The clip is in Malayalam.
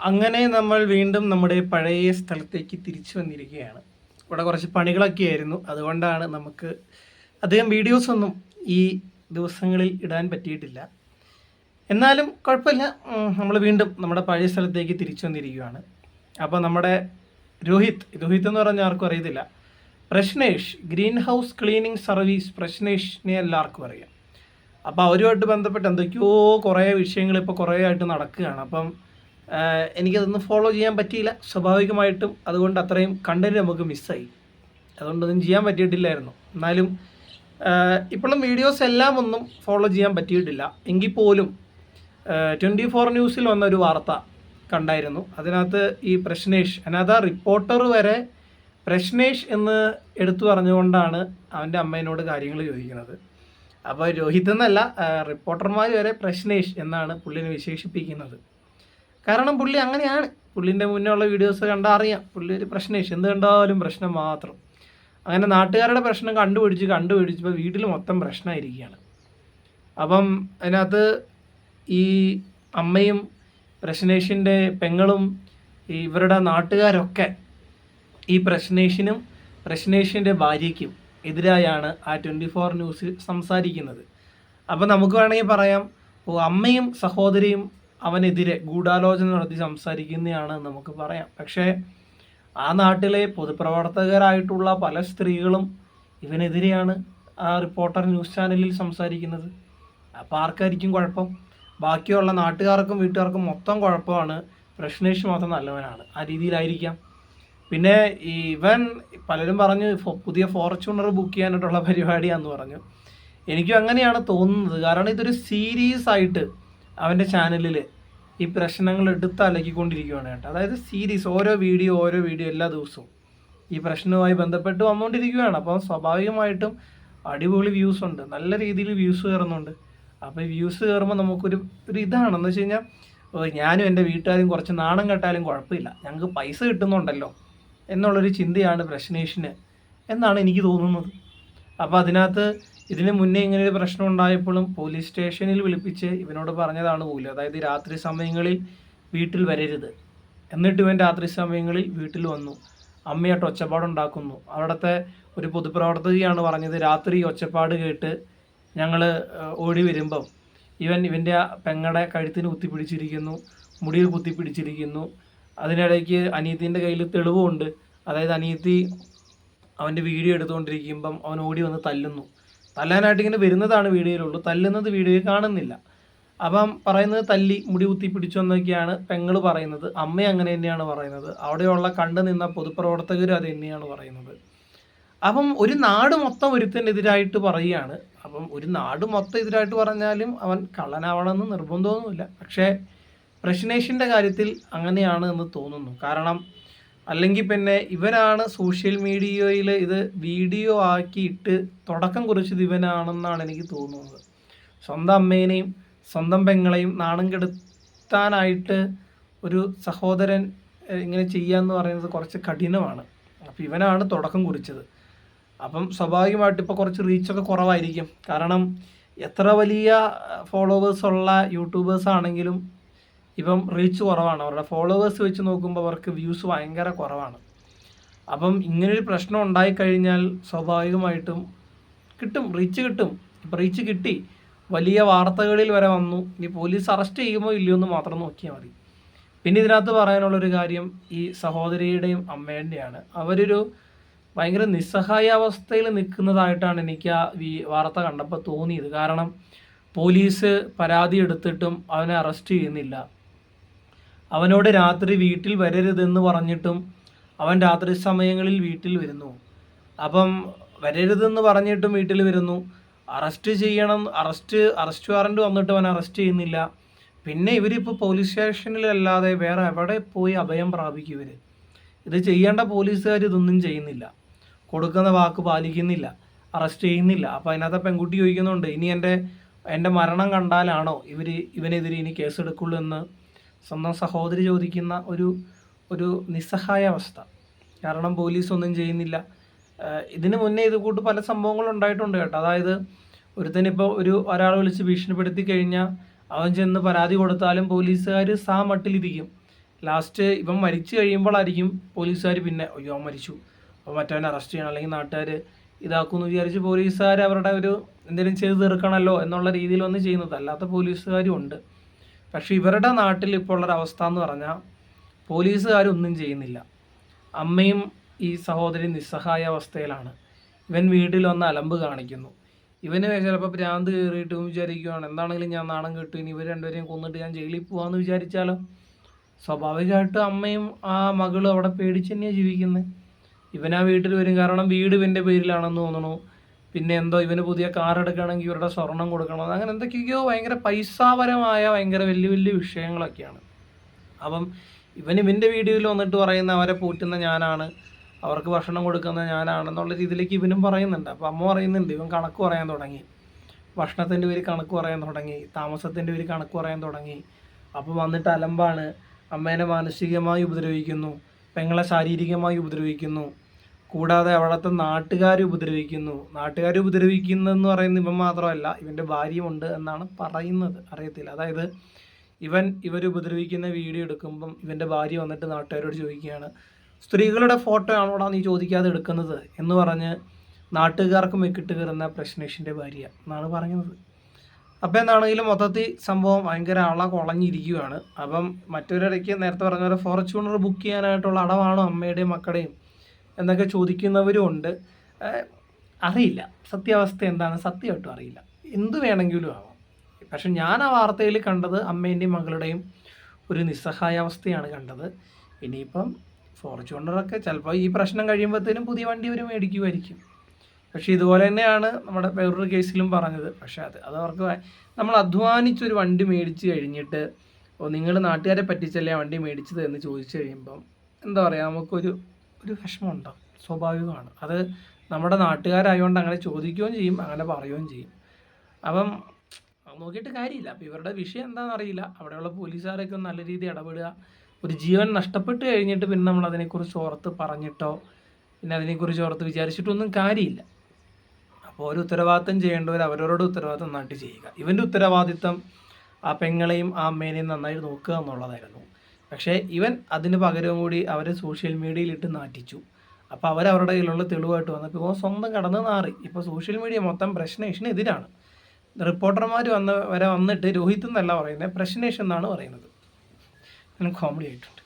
അങ്ങനെ നമ്മൾ വീണ്ടും നമ്മുടെ പഴയ സ്ഥലത്തേക്ക് തിരിച്ചു വന്നിരിക്കുകയാണ്. ഇവിടെ കുറച്ച് പണികളൊക്കെ ആയിരുന്നു. അതുകൊണ്ടാണ് നമുക്ക് അധികം വീഡിയോസ് ഒന്നും ഈ ദിവസങ്ങളിൽ ഇടാൻ പറ്റിയിട്ടില്ല. എന്നാലും കുഴപ്പമില്ല. നമ്മൾ വീണ്ടും നമ്മുടെ പഴയ സ്ഥലത്തേക്ക് തിരിച്ചു വന്നിരിക്കുകയാണ്. അപ്പോൾ നമ്മുടെ രോഹിത് രോഹിത് എന്ന് പറഞ്ഞാൽ ആർക്കും അറിയത്തില്ല. Prashnesh green house cleaning service പ്രശ്നേഷിനെ എല്ലാവർക്കും അറിയാം. അപ്പോൾ അവരുമായിട്ട് ബന്ധപ്പെട്ട് എന്തൊക്കെയോ കുറേ വിഷയങ്ങൾ ഇപ്പോൾ കുറേ ആയിട്ട് നടക്കുകയാണ്. അപ്പം എനിക്കതൊന്നും ഫോളോ ചെയ്യാൻ പറ്റിയില്ല. സ്വാഭാവികമായിട്ടും അതുകൊണ്ട് അത്രയും കണ്ടന്റ് നമുക്ക് മിസ്സായി അതുകൊണ്ടൊന്നും ചെയ്യാൻ പറ്റിയിട്ടില്ലായിരുന്നു. എന്നാലും ഇപ്പോഴും വീഡിയോസ് എല്ലാം ഒന്നും ഫോളോ ചെയ്യാൻ പറ്റിയിട്ടില്ല. എങ്കിൽ പോലും ട്വന്റി ഫോർ ന്യൂസിൽ വന്ന ഒരു വാർത്ത കണ്ടായിരുന്നു. അതിനകത്ത് ഈ പ്രശ്നേഷ് അതിനകത്ത് റിപ്പോർട്ടർ വരെ പ്രശ്നേഷ് എന്ന് എടുത്തു പറഞ്ഞുകൊണ്ടാണ് അവന്റെ അമ്മേനോട് കാര്യങ്ങൾ ചോദിക്കുന്നത്. അപ്പോൾ രോഹിത് എന്നല്ല റിപ്പോർട്ടർമാർ വരെ പ്രശ്നേഷ് എന്നാണ് പുള്ളിനെ വിശേഷിപ്പിക്കുന്നത്. കാരണം പുള്ളി അങ്ങനെയാണ്. പുള്ളിന്റെ മുന്നേ ഉള്ള വീഡിയോസ് കണ്ടാൽ അറിയാം. പുള്ളി ഒരു പ്രശ്നം എന്ത് കണ്ടാലും പ്രശ്നം മാത്രം. അങ്ങനെ നാട്ടുകാരുടെ പ്രശ്നം കണ്ടുപിടിച്ച് കണ്ടുപിടിച്ചപ്പോൾ വീട്ടിൽ മൊത്തം പ്രശ്നമായിരിക്കുകയാണ് അപ്പം അതിനകത്ത് ഈ അമ്മയും പ്രശ്നേഷിന്റെ പെങ്ങളും ഇവരുടെ നാട്ടുകാരൊക്കെ ഈ പ്രശ്നേഷിനും പ്രശ്നേഷിന്റെ ഭാര്യയ്ക്കും എതിരായാണ് ആ ട്വന്റി ഫോർ ന്യൂസിൽ സംസാരിക്കുന്നത്. അപ്പം നമുക്ക് വേണമെങ്കിൽ പറയാം ഓ അമ്മയും സഹോദരിയും അവനെതിരെ ഗൂഢാലോചന നടത്തി സംസാരിക്കുന്നതാണ് നമുക്ക് പറയാം. പക്ഷേ ആ നാട്ടിലെ പൊതുപ്രവർത്തകരായിട്ടുള്ള പല സ്ത്രീകളും ഇവനെതിരെയാണ് ആ റിപ്പോർട്ടർ ന്യൂസ് ചാനലിൽ സംസാരിക്കുന്നത്. അപ്പോൾ ആർക്കായിരിക്കും കുഴപ്പം? ബാക്കിയുള്ള നാട്ടുകാർക്കും വീട്ടുകാർക്കും മൊത്തം കുഴപ്പമാണ്. പ്രശ്നേഷ് മാത്രം നല്ലവനാണ്. ആ രീതിയിലായിരിക്കാം. പിന്നെ ഇവൻ പലരും പറഞ്ഞു പുതിയ ഫോർച്യൂണർ ബുക്ക് ചെയ്യാനായിട്ടുള്ള പരിപാടിയാണെന്ന് പറഞ്ഞു. എനിക്കും അങ്ങനെയാണ് തോന്നുന്നത്. കാരണം ഇതൊരു സീരീസ് ആയിട്ട് അവന്റെ ചാനലിൽ ഈ പ്രശ്നങ്ങൾ എടുത്ത് അലക്കിക്കൊണ്ടിരിക്കുകയാണ് കേട്ടോ. അതായത് സീരീസ് ഓരോ വീഡിയോ ഓരോ വീഡിയോ എല്ലാ ദിവസവും ഈ പ്രശ്നവുമായി ബന്ധപ്പെട്ട് വന്നുകൊണ്ടിരിക്കുകയാണ് അപ്പോൾ സ്വാഭാവികമായിട്ടും അടിപൊളി വ്യൂസ് ഉണ്ട്. നല്ല രീതിയിൽ വ്യൂസ് കയറുന്നുണ്ട്. അപ്പോൾ വ്യൂസ് കയറുമ്പോൾ നമുക്കൊരു ഒരു ഇതാണ്. എന്ന് വെച്ച് കഴിഞ്ഞാൽ ഞാനും എന്റെ വീട്ടുകാരും കുറച്ച് നാണം കെട്ടാലും കുഴപ്പമില്ല. ഞങ്ങൾക്ക് പൈസ കിട്ടുന്നുണ്ടല്ലോ എന്നുള്ളൊരു ചിന്തയാണ് പ്രശ്നേഷിന് എന്നാണ് എനിക്ക് തോന്നുന്നത്. അപ്പോൾ അതിനകത്ത് ഇതിന് മുന്നേ ഇങ്ങനെ ഒരു പ്രശ്നം ഉണ്ടായപ്പോഴും പോലീസ് സ്റ്റേഷനിൽ വിളിപ്പിച്ച് ഇവനോട് പറഞ്ഞതാണ് പോലും അതായത് രാത്രി സമയങ്ങളിൽ വീട്ടിൽ വരരുത്. എന്നിട്ട് ഇവൻ രാത്രി സമയങ്ങളിൽ വീട്ടിൽ വന്നു. അമ്മയായിട്ട് ഒച്ചപ്പാടുണ്ടാക്കുന്നു അവിടുത്തെ ഒരു പൊതുപ്രവർത്തകയാണ് പറഞ്ഞത് രാത്രി ഒച്ചപ്പാട് കേട്ട് ഞങ്ങൾ ഓടി വരുമ്പം ഇവൻ ഇവന്റെ പെങ്ങടെ കഴുത്തിന് കുത്തിപ്പിടിച്ചിരിക്കുന്നു മുടിയിൽ കുത്തിപ്പിടിച്ചിരിക്കുന്നു. അതിനിടയ്ക്ക് അനിയത്തിന്റെ കയ്യിൽ തെളിവുമുണ്ട്. അതായത് അനിയത്തി അവന്റെ വീഡിയോ എടുത്തുകൊണ്ടിരിക്കുമ്പം അവൻ ഓടി വന്ന് തല്ലുന്നു. തല്ലാനായിട്ട് ഇങ്ങനെ വരുന്നതാണ് വീഡിയോയിലുള്ളൂ. തല്ലുന്നത് വീഡിയോയിൽ കാണുന്നില്ല. അപ്പം പറയുന്നത് തല്ലി മുടി കുത്തി പിടിച്ചു എന്നൊക്കെയാണ് പെങ്ങൾ പറയുന്നത്. അമ്മ അങ്ങനെ തന്നെയാണ് പറയുന്നത്. അവിടെയുള്ള കണ്ടു നിന്ന പൊതുപ്രവർത്തകർ അത് തന്നെയാണ് പറയുന്നത്. അപ്പം ഒരു നാട് മൊത്തം ഒരുത്തനെതിരായിട്ട് പറയുകയാണ്. അപ്പം ഒരു നാട് മൊത്തം എതിരായിട്ട് പറഞ്ഞാലും അവൻ കള്ളനാവണമെന്ന് നിർബന്ധമൊന്നുമില്ല. പക്ഷേ പ്രശ്നേഷിന്റെ കാര്യത്തിൽ അങ്ങനെയാണ് എന്ന് തോന്നുന്നു. കാരണം അല്ലെങ്കിൽ പിന്നെ ഇവനാണ് സോഷ്യൽ മീഡിയയിൽ ഇത് വീഡിയോ ആക്കിയിട്ട് തുടക്കം കുറിച്ചത് ഇവനാണെന്നാണ് എനിക്ക് തോന്നുന്നത്. സ്വന്തം അമ്മേനെയും സ്വന്തം പെങ്ങളെയും നാണം കെടുത്താനായിട്ട് ഒരു സഹോദരൻ ഇങ്ങനെ ചെയ്യാന്ന് പറയുന്നത് കുറച്ച് കഠിനമാണ്. അപ്പോൾ ഇവനാണ് തുടക്കം കുറിച്ചത്. അപ്പം സ്വാഭാവികമായിട്ട് ഇപ്പോൾ കുറച്ച് റീച്ചൊക്കെ കുറവായിരിക്കും. കാരണം എത്ര വലിയ ഫോളോവേഴ്സ് ഉള്ള യൂട്യൂബേഴ്സ് ആണെങ്കിലും ഇപ്പം റീച്ച് കുറവാണ്. അവരുടെ ഫോളോവേഴ്സ് വെച്ച് നോക്കുമ്പോൾ അവർക്ക് വ്യൂസ് ഭയങ്കര കുറവാണ്. അപ്പം ഇങ്ങനൊരു പ്രശ്നം ഉണ്ടായിക്കഴിഞ്ഞാൽ സ്വാഭാവികമായിട്ടും കിട്ടും റീച്ച് കിട്ടും. ഇപ്പം റീച്ച് കിട്ടി. വലിയ വാർത്തകളിൽ വരെ വന്നു. ഇനി പോലീസ് അറസ്റ്റ് ചെയ്യുമോ ഇല്ലയോ എന്ന് മാത്രം നോക്കിയാൽ മതി. പിന്നെ ഇതിനകത്ത് പറയാനുള്ളൊരു കാര്യം ഈ സഹോദരിയുടെയും അമ്മേന്റെയാണ്. അവരൊരു ഭയങ്കര നിസ്സഹായാവസ്ഥയിൽ നിൽക്കുന്നതായിട്ടാണ് എനിക്ക് ആ ഈ വാർത്ത കണ്ടപ്പോൾ തോന്നിയത്. കാരണം പോലീസ് പരാതി എടുത്തിട്ടും അവനെ അറസ്റ്റ് ചെയ്യുന്നില്ല. അവനോട് രാത്രി വീട്ടിൽ വരരുതെന്ന് പറഞ്ഞിട്ടും അവൻ രാത്രി സമയങ്ങളിൽ വീട്ടിൽ വരുന്നു. അപ്പം വരരുതെന്ന് പറഞ്ഞിട്ടും വീട്ടിൽ വരുന്നു. അറസ്റ്റ് ചെയ്യണം അറസ്റ്റ് അറസ്റ്റ് വാറണ്ട് വന്നിട്ട് അവൻ അറസ്റ്റ് ചെയ്യുന്നില്ല. പിന്നെ ഇവരിപ്പോൾ പോലീസ് സ്റ്റേഷനിലല്ലാതെ വേറെ എവിടെ പോയി അഭയം പ്രാപിക്കും ഇവർ ഇത് ചെയ്യേണ്ട പോലീസുകാർ ഇതൊന്നും ചെയ്യുന്നില്ല. കൊടുക്കുന്ന വാക്ക് പാലിക്കുന്നില്ല. അറസ്റ്റ് ചെയ്യുന്നില്ല. അപ്പോൾ അതിനകത്ത് പെൺകുട്ടി ചോദിക്കുന്നുണ്ട് ഇനി എന്റെ എന്റെ മരണം കണ്ടാലാണോ ഇവർ ഇവനെതിരെ ഇനി കേസെടുക്കുള്ളൂ എന്ന്? സ്വന്തം സഹോദരി ചോദിക്കുന്ന ഒരു ഒരു നിസ്സഹായ അവസ്ഥ. കാരണം പോലീസ് ഒന്നും ചെയ്യുന്നില്ല ഇതിനു മുന്നേ ഇത് കൂട്ട് പല സംഭവങ്ങളും ഉണ്ടായിട്ടുണ്ട് കേട്ടോ. അതായത് ഒരുത്തനിപ്പോൾ ഒരു ഒരാൾ വിളിച്ച് ഭീഷണിപ്പെടുത്തി കഴിഞ്ഞാൽ അവൻ ചെന്ന് പരാതി കൊടുത്താലും പോലീസുകാർ സാ മട്ടിലിരിക്കും. ലാസ്റ്റ് ഇവൻ മരിച്ചു കഴിയുമ്പോഴായിരിക്കും പോലീസുകാർ പിന്നെ അയ്യോ മരിച്ചു. അപ്പോൾ മറ്റവനെ അറസ്റ്റ് ചെയ്യണം അല്ലെങ്കിൽ നാട്ടുകാർ ഇതാക്കുമെന്ന് വിചാരിച്ച് പോലീസുകാർ അവരുടെ ഒരു എന്തെങ്കിലും ചെയ്ത് തീർക്കണമല്ലോ എന്നുള്ള രീതിയിൽ വന്ന് ചെയ്യുന്നത്. അല്ലാത്ത പോലീസുകാരും ഉണ്ട്. പക്ഷേ ഇവരുടെ നാട്ടിൽ ഇപ്പോൾ ഉള്ളൊരു അവസ്ഥ എന്ന് പറഞ്ഞാൽ പോലീസുകാരൊന്നും ചെയ്യുന്നില്ല. അമ്മയും ഈ സഹോദരി നിസ്സഹായ അവസ്ഥയിലാണ്. ഇവൻ വീട്ടിൽ വന്ന് അലമ്പ് കാണിക്കുന്നു. ഇവന് ചിലപ്പോൾ ഭ്രാന്ത് കയറിയിട്ടും വിചാരിക്കുവാണ്. എന്താണെങ്കിലും ഞാൻ നാണം കിട്ടും ഇനി ഇവർ രണ്ടുപേരെയും കൊന്നിട്ട് ഞാൻ ജയിലിൽ പോകാമെന്ന് വിചാരിച്ചാലോ? സ്വാഭാവികമായിട്ടും അമ്മയും ആ മകളും അവിടെ പേടിച്ച് തന്നെയാണ് ജീവിക്കുന്നത് ഇവനാ വീട്ടിൽ വരും. കാരണം വീട് ഇവന്റെ പേരിലാണെന്ന് തോന്നണു പിന്നെ എന്തോ ഇവന് പുതിയ കാർ എടുക്കണമെങ്കിൽ ഇവരുടെ സ്വർണം കൊടുക്കണം. അങ്ങനെ എന്തൊക്കെയോ ഭയങ്കര പൈസാപരമായ ഭയങ്കര വലിയ വലിയ വിഷയങ്ങളൊക്കെയാണ്. അപ്പം ഇവൻ ഇവന്റെ വീഡിയോയിൽ വന്നിട്ട് പറയുന്ന അവരെ പൂറ്റുന്ന ഞാനാണ് അവർക്ക് ഭക്ഷണം കൊടുക്കുന്ന ഞാനാണെന്നുള്ള രീതിയിലേക്ക് ഇവനും പറയുന്നുണ്ട്. അപ്പം അമ്മ പറയുന്നുണ്ട് ഇവൻ കണക്ക് പറയാൻ തുടങ്ങി. ഭക്ഷണത്തിന്റെ പേര് കണക്ക് പറയാൻ തുടങ്ങി. താമസത്തിന്റെ പേര് കണക്ക് പറയാൻ തുടങ്ങി. അപ്പം വന്നിട്ട് അലമ്പാണ്. അമ്മേനെ മാനസികമായി ഉപദ്രവിക്കുന്നു. പെങ്ങളെ ശാരീരികമായി ഉപദ്രവിക്കുന്നു. കൂടാതെ അവിടുത്തെ നാട്ടുകാർ ഉപദ്രവിക്കുന്നു. നാട്ടുകാർ ഉപദ്രവിക്കുന്നതെന്ന് പറയുന്ന ഇവൻ മാത്രമല്ല ഇവന്റെ ഭാര്യയുമുണ്ട് എന്നാണ് പറയുന്നത്. അറിയത്തില്ല. അതായത് ഇവൻ ഇവർ ഉപദ്രവിക്കുന്ന വീഡിയോ എടുക്കുമ്പം ഇവന്റെ ഭാര്യ വന്നിട്ട് നാട്ടുകാരോട് ചോദിക്കുകയാണ് സ്ത്രീകളുടെ ഫോട്ടോ ആണോടാ നീ ചോദിക്കാതെ എടുക്കുന്നത്? എന്ന് പറഞ്ഞ് നാട്ടുകാർക്ക് മെക്കിട്ട് കയറുന്ന പ്രശ്നേഷിന്റെ ഭാര്യ എന്നാണ് പറയുന്നത്. അപ്പോൾ എന്താണെങ്കിലും മൊത്തത്തിൽ സംഭവം ഭയങ്കര അള കുളഞ്ഞിരിക്കുകയാണ് അപ്പം മറ്റൊരിടയ്ക്ക് നേരത്തെ പറഞ്ഞ പോലെ ഫോർച്യൂണർ ബുക്ക് ചെയ്യാനായിട്ടുള്ള അടവാണോ അമ്മയുടെയും മക്കളുടെയും. എന്നൊക്കെ ചോദിക്കുന്നവരും ഉണ്ട്. അറിയില്ല. സത്യാവസ്ഥ എന്താണ്? സത്യമായിട്ടും അറിയില്ല. എന്ത് വേണമെങ്കിലും ആവാം. പക്ഷെ ഞാൻ ആ വാർത്തയിൽ കണ്ടത് അമ്മേന്റെയും മകളുടെയും ഒരു നിസ്സഹായാവസ്ഥയാണ് കണ്ടത്. ഇനിയിപ്പം ഫോർച്യൂണറൊക്കെ ചിലപ്പോൾ ഈ പ്രശ്നം കഴിയുമ്പോഴത്തേനും പുതിയ വണ്ടി അവർ മേടിക്കുമായിരിക്കും. പക്ഷേ ഇതുപോലെ തന്നെയാണ് നമ്മുടെ വേറൊരു കേസിലും പറഞ്ഞത്. പക്ഷേ അത് അത് അവർക്ക് നമ്മൾ അധ്വാനിച്ചൊരു വണ്ടി മേടിച്ച് കഴിഞ്ഞിട്ട് നിങ്ങൾ നാട്ടുകാരെ പറ്റിച്ചല്ലേ വണ്ടി മേടിച്ചത് എന്ന് ചോദിച്ചു കഴിയുമ്പം എന്താ പറയുക നമുക്കൊരു ഒരു വിഷമമുണ്ടാവും സ്വാഭാവികമാണ്. അത് നമ്മുടെ നാട്ടുകാരായതുകൊണ്ട് അങ്ങനെ ചോദിക്കുകയും ചെയ്യും അങ്ങനെ പറയുകയും ചെയ്യും. അപ്പം നോക്കിയിട്ട് കാര്യമില്ല. അപ്പോൾ ഇവരുടെ വിഷയം എന്താണെന്ന് അറിയില്ല അവിടെയുള്ള പോലീസുകാരൊക്കെ ഒന്ന് നല്ല രീതിയിൽ ഇടപെടുക. ഒരു ജീവൻ നഷ്ടപ്പെട്ട് കഴിഞ്ഞിട്ട് പിന്നെ നമ്മൾ അതിനെക്കുറിച്ച് ഓർത്ത് പറഞ്ഞിട്ടോ പിന്നെ അതിനെക്കുറിച്ച് ഓർത്ത് വിചാരിച്ചിട്ടൊന്നും കാര്യമില്ല. അപ്പോൾ ഒരു ഉത്തരവാദിത്തം ചെയ്യേണ്ടവർ അവരവരുടെ ഉത്തരവാദിത്തം നന്നായിട്ട് ചെയ്യുക. ഇവന്റെ ഉത്തരവാദിത്തം ആ പെങ്ങളെയും ആ അമ്മേനെയും നന്നായിട്ട് നോക്കുക എന്നുള്ളതായിരുന്നു. പക്ഷേ ഇവൻ അതിന് പകരം കൂടി അവരെ സോഷ്യൽ മീഡിയയിലിട്ട് നാറ്റിച്ചു. അപ്പോൾ അപ്പോൾ അവരവരുടെ കയ്യിലുള്ള തെളിവായിട്ട് വന്നപ്പോൾ ഇപ്പോൾ സ്വന്തം കടന്ന് നാറി. ഇപ്പോൾ സോഷ്യൽ മീഡിയ മൊത്തം പ്രശ്നേഷന് എതിരാണ്. റിപ്പോർട്ടർമാർ വന്ന് വരെ വന്നിട്ട് രോഹിത് എന്നല്ല പറയുന്നത് പ്രശ്നേഷ് എന്നാണ് പറയുന്നത്. കോമഡി ആയിട്ടുണ്ട്.